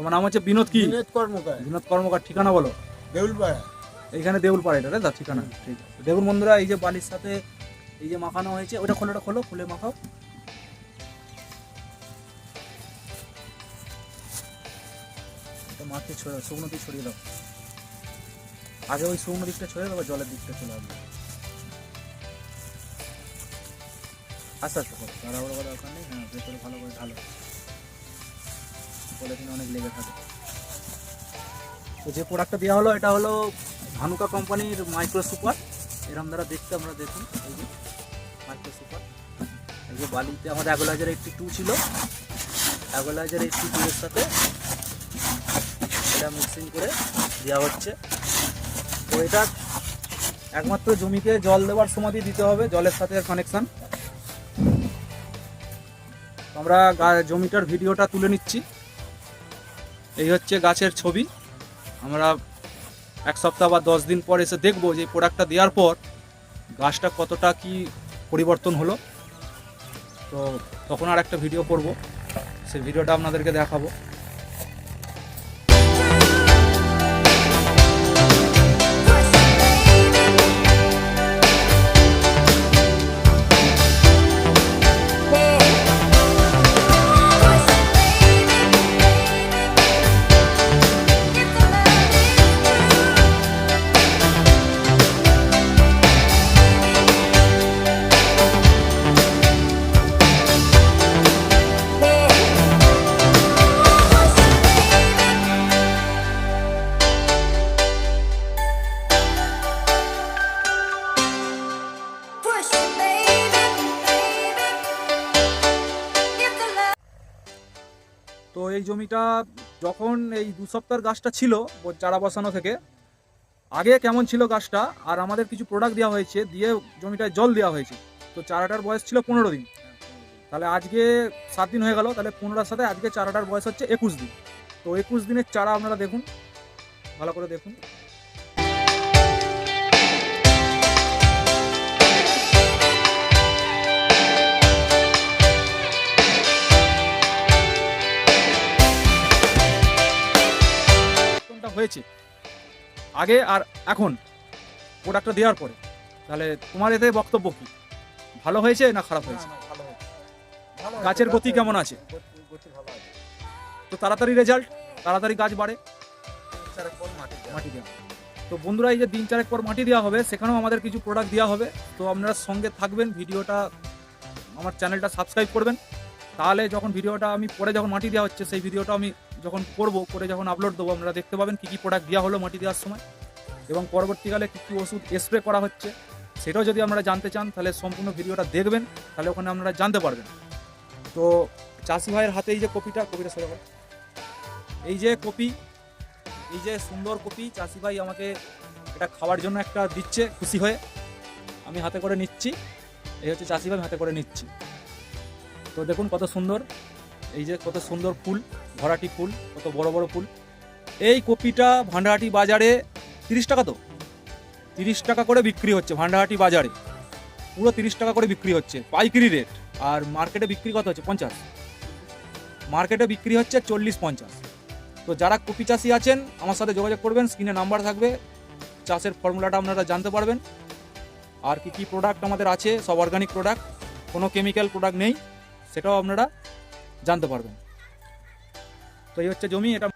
তোমার নাম হচ্ছে বিনোদ কি? বিনোদ কর্মকার। বিনোদ কর্মকার ঠিকানা বলো। দেউলপাড়া। এইখানে দেউলপাড়া এটা তাই ঠিকানা ঠিক আছে। দেখুন বন্ধুরা এই যে বালির সাথে এই যে মাখানো হয়েছে ওটা খোলো ওটা খোলো খুলে মাখাও। মাকে ছড়া শুকনো দিক ছড়িয়ে দাও। আগে ওই শুকনো দিকটা ছড়িয়ে দাও জলের দিকটা চলে আসবে। আস্তে আস্তে করো তাড়াহুড়ো করার দরকার নেই। হ্যাঁ ভেতরে ভালো করে ঢালো। পলিথিনে অনেক লেগে থাকে। তো যে প্রোডাক্টটা দেওয়া হলো, এটা হলো ধানুকা কোম্পানির মাইক্রো সুপার এরম দ্বারা দেখতে আমরা দেখুন, এই যে মাইক্রো সুপার এই যে বালিতে আমাদের অ্যাগোলাইজার এইটটি টু ছিল। অ্যাগোলাইজার এইটটি টু এর সাথে এটা মিক্সিং করে দেওয়া হচ্ছে। তো এটা একমাত্র জমিতে জল দেওয়ার সময় দিতে হবে, জলের সাথে কানেকশান আমরা জমিটার ভিডিওটা তুলে নিচ্ছি। এই হচ্ছে গাছের ছবি। আমরা এক সপ্তাহ বা দশ দিন পর এসে দেখব যে প্রোডাক্টটা দেওয়ার পর গাছটা কতটা কি পরিবর্তন হলো। তো তখন আর একটা ভিডিও করব। সেই ভিডিওটা আপনাদেরকে দেখাবো। তো এই জমিটা যখন এই দু সপ্তাহের গাছটা ছিল চারা বসানো থেকে, আগে কেমন ছিল গাছটা, আর আমাদের কিছু প্রোডাক্ট দেওয়া হয়েছে, দিয়ে জমিটায় জল দেওয়া হয়েছে। তো চারাটার বয়স ছিল পনেরো দিন। তাহলে আজকে সাত দিন হয়ে গেল, তাহলে পনেরোর সাথে আজকে চারাটার বয়স হচ্ছে একুশ দিন। তো একুশ দিনের চারা আপনারা দেখুন, ভালো করে দেখুন। হয়েছে। আগে আর এখন প্রোডাক্টটা দেওয়ার পরে। তাহলে তোমার এতে বক্তব্য কি? ভালো হয়েছে না খারাপ হয়েছে? গাছের গতি কেমন আছে? তো তাড়াতাড়ি রেজাল্ট তাড়াতাড়ি গাছ বাড়ে। মাটি দেওয়া। তো বন্ধুরা এই যে দিন চারেক পর মাটি দেওয়া হবে সেখানেও আমাদের কিছু প্রোডাক্ট দেওয়া হবে। তো আপনারা সঙ্গে থাকবেন ভিডিওটা আমার চ্যানেলটা সাবস্ক্রাইব করবেন। তাহলে যখন ভিডিওটা আমি পরে যখন মাটি দেওয়া হচ্ছে, সেই ভিডিওটা আমি যখন করব, করে যখন আপলোড দেবো আপনারা দেখতে পাবেন কী কী প্রোডাক্ট দেওয়া হলো মাটি দেওয়ার সময়। এবং পরবর্তীকালে কী কী ওষুধ স্প্রে করা হচ্ছে, সেটাও যদি আপনারা জানতে চান, তাহলে সম্পূর্ণ ভিডিওটা দেখবেন, তাহলে ওখানে আপনারা জানতে পারবেন। তো চাষি ভাইয়ের হাতে এই যে কপিটা কপিটা সরে। এই যে কপি, এই যে সুন্দর কপি, চাষি ভাই আমাকে এটা খাওয়ার জন্য একটা দিচ্ছে খুশি হয়ে। আমি হাতে করে নিচ্ছি, এই হচ্ছে চাষি ভাই হাতে করে নিচ্ছি। তো দেখুন কত সুন্দর। এই যে কত সুন্দর ফুল, ভরাটি ফুল, কত বড় বড় ফুল। এই কপিটা ভান্ডাহাটি বাজারে তিরিশ টাকা তো? তিরিশ টাকা করে বিক্রি হচ্ছে ভান্ডাহাটি বাজারে। পুরো তিরিশ টাকা করে বিক্রি হচ্ছে, পাইকারি রেট। আর মার্কেটে বিক্রি কত হচ্ছে? পঞ্চাশ। মার্কেটে বিক্রি হচ্ছে চল্লিশ পঞ্চাশ। তো যারা কপি চাষি আছেন, আমার সাথে যোগাযোগ করবেন, স্ক্রিনে নাম্বার থাকবে। চাষের ফর্মুলাটা আপনারা জানতে পারবেন। আর কি কি প্রোডাক্ট আমাদের আছে? সব অর্গানিক প্রোডাক্ট কোনো কেমিক্যাল প্রোডাক্ট নেই। সেটাও আপনারা জানতে পারবেন। তো এই হচ্ছে জমি এটা